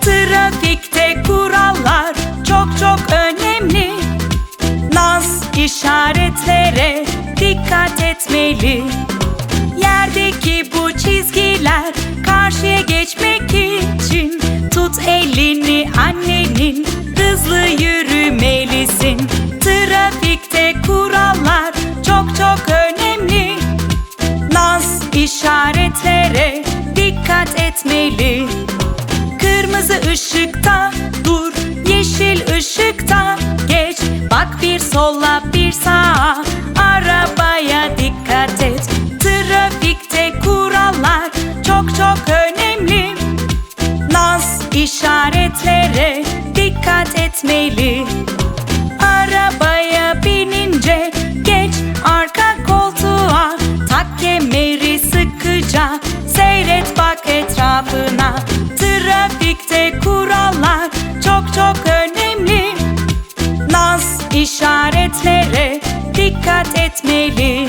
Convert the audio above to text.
Trafikte kurallar çok çok önemli. Naz işaretlere dikkat etmeli. Yerdeki bu çizgiler karşıya geçmek için Tut elini annenin hızlı yürü işaretlere dikkat etmeli. Kırmızı ışıkta dur, yeşil ışıkta geç. Bak bir sola bir sağa, arabaya dikkat et. Trafikte kurallar çok çok önemli. Naz işaretlere dikkat etmeli sıkıca seyret bak etrafına. Trafikte kurallar çok çok önemli. Naz işaretlere dikkat etmeli